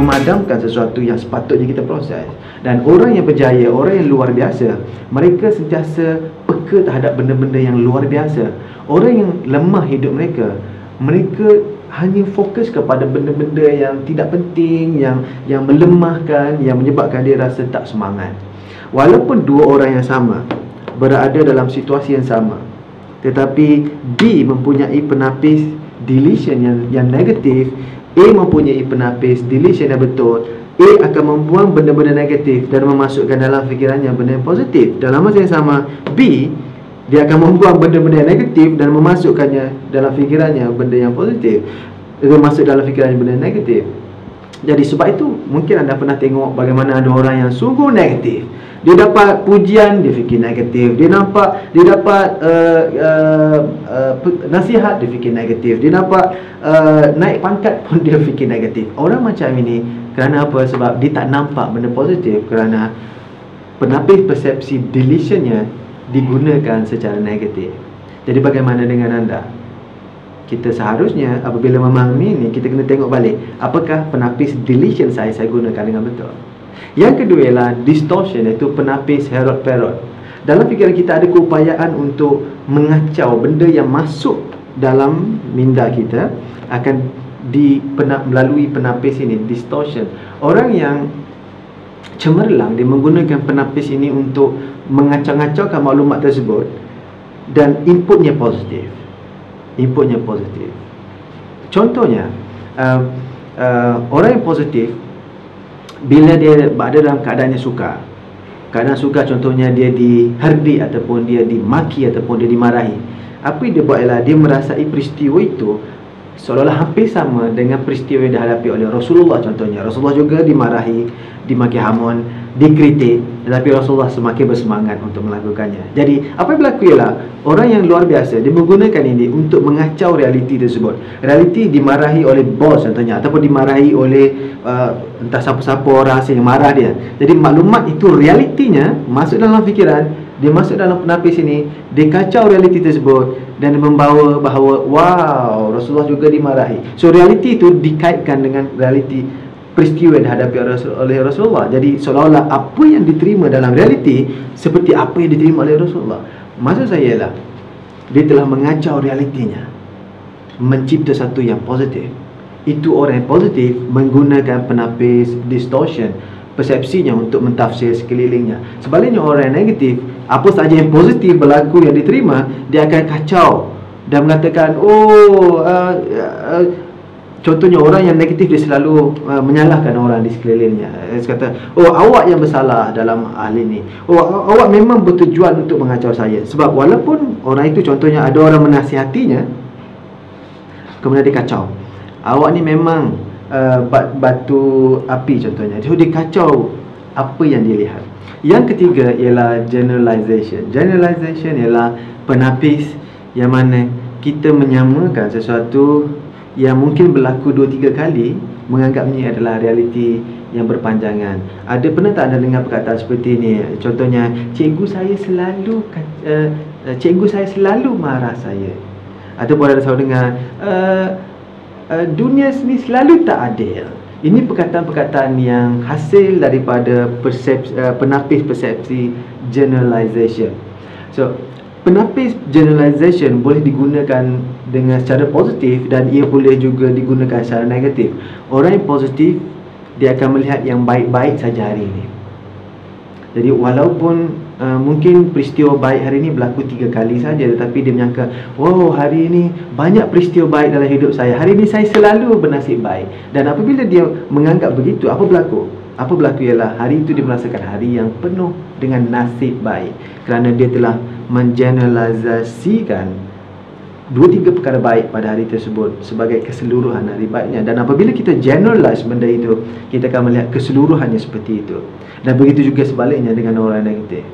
memadamkan sesuatu yang sepatutnya kita proses. Dan orang yang berjaya orang yang luar biasa mereka sentiasa peka terhadap benda-benda yang luar biasa. Orang yang lemah hidup mereka mereka hanya fokus kepada benda-benda yang tidak penting yang yang melemahkan yang menyebabkan dia rasa tak semangat. Walaupun dua orang yang sama berada dalam situasi yang sama tetapi B mempunyai penapis deletion yang yang negatif A mempunyai penapis deletion yang betul A akan membuang benda-benda negatif dan memasukkan dalam fikirannya benda yang positif. Dalam masa yang sama B dia akan membuang benda-benda yang negatif dan memasukkannya dalam fikirannya benda yang positif. Dia masuk dalam fikirannya benda yang negatif jadi sebab itu mungkin anda pernah tengok bagaimana ada orang yang sungguh negatif. Dia dapat pujian dia fikir negatif. Dia nampak dia dapat uh, uh, uh, nasihat dia fikir negatif. Dia dapat uh, naik pangkat pun dia fikir negatif. Orang macam ini kerana apa? Sebab dia tak nampak benda positif. Kerana penapis persepsi deletionnya digunakan secara negatif. Jadi bagaimana dengan anda kita seharusnya apabila memahami ini kita kena tengok balik apakah penapis deletion saya saya gunakan dengan betul yang kedua ialah distortion iaitu penapis Herod Perot. Dalam fikiran kita ada keupayaan untuk mengacau benda yang masuk dalam minda kita akan di melalui penapis ini distortion. Orang yang cemerlang dia menggunakan penapis ini untuk mengacau-ngacaukan maklumat tersebut dan inputnya positif. Inputnya positif. Contohnya uh, uh, orang yang positif bila dia berada dalam keadaan yang suka keadaan suka contohnya dia diherdi ataupun dia dimaki ataupun dia dimarahi apa yang dia buat ialah dia merasai peristiwa itu seolah-olah hampir sama dengan peristiwa yang dihadapi oleh Rasulullah contohnya Rasulullah juga dimarahi dimaki hamun dikritik tetapi Rasulullah semakin bersemangat untuk melakukannya. Jadi apa yang berlaku ialah orang yang luar biasa dia menggunakan ini untuk mengacau realiti tersebut. Realiti dimarahi oleh bos contohnya ataupun dimarahi oleh uh, entah siapa-siapa orang asing yang marah dia. Jadi maklumat itu realitinya masuk dalam fikiran dia masuk dalam penapis ini dia kacau realiti tersebut dan membawa bahawa wow Rasulullah juga dimarahi. So realiti itu dikaitkan dengan realiti peristiwa yang dihadapi oleh Rasulullah. Jadi seolah-olah apa yang diterima dalam realiti seperti apa yang diterima oleh Rasulullah. Maksud saya ialah dia telah mengacau realitinya. Mencipta satu yang positif. Itu orang yang positif menggunakan penapis distortion persepsinya untuk mentafsir sekelilingnya. Sebaliknya orang yang negatif, apa saja yang positif berlaku yang diterima, dia akan kacau dan mengatakan, "Oh, uh, uh, Contohnya orang yang negatif dia selalu uh, menyalahkan orang di sekelilingnya. Dia kata, "Oh, awak yang bersalah dalam hal ini. Oh, awak memang bertujuan untuk mengacau saya." Sebab walaupun orang itu contohnya ada orang menasihatinya kemudian dia kacau. Awak ni memang uh, batu api contohnya. Jadi dia kacau apa yang dia lihat. Yang ketiga ialah generalization. Generalization ialah penapis yang mana kita menyamakan sesuatu yang mungkin berlaku 2-3 kali menganggapnya adalah realiti yang berpanjangan. Ada pernah tak anda dengar perkataan seperti ini? Contohnya, cikgu saya selalu uh, cikgu saya selalu marah saya. Ataupun ada selalu dengar uh, uh, dunia ni selalu tak adil. Ini perkataan-perkataan yang hasil daripada persepsi, uh, penapis persepsi generalization. So, penapis generalization boleh digunakan dengan secara positif dan ia boleh juga digunakan secara negatif. Orang yang positif dia akan melihat yang baik-baik saja hari ini. Jadi walaupun uh, mungkin peristiwa baik hari ini berlaku tiga kali saja tetapi dia menyangka, "Wow, hari ini banyak peristiwa baik dalam hidup saya. Hari ini saya selalu bernasib baik." Dan apabila dia menganggap begitu, apa berlaku? Apa berlaku ialah hari itu dia merasakan hari yang penuh dengan nasib baik kerana dia telah mengeneralisasikan dua tiga perkara baik pada hari tersebut sebagai keseluruhan hari baiknya. Dan apabila kita generalize benda itu kita akan melihat keseluruhannya seperti itu. Dan begitu juga sebaliknya dengan orang negatif.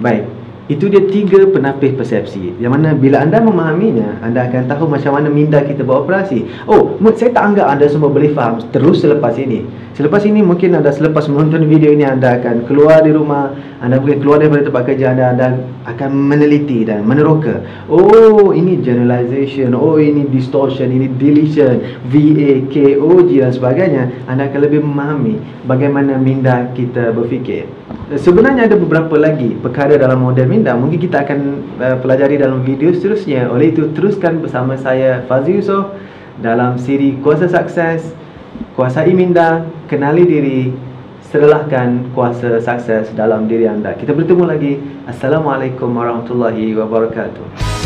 Baik Itu dia tiga penapis persepsi. Yang mana bila anda memahaminya Anda akan tahu macam mana minda kita beroperasi Oh, saya tak anggap anda semua boleh faham Terus selepas ini. Selepas ini mungkin anda selepas menonton video ini Anda akan keluar di rumah Anda mungkin keluar daripada tempat kerja anda Anda akan meneliti dan meneroka. Oh, ini generalization. Oh, ini distortion, ini deletion. VA, KOG dan sebagainya. Anda akan lebih memahami Bagaimana minda kita berfikir. Sebenarnya ada beberapa lagi perkara dalam model minda Mungkin kita akan uh, pelajari dalam video seterusnya. Oleh itu teruskan bersama saya Fazli Yusof Dalam siri Kuasa Sukses Kuasai minda, kenali diri Serlahkan kuasa sukses dalam diri anda. Kita bertemu lagi. Assalamualaikum warahmatullahi wabarakatuh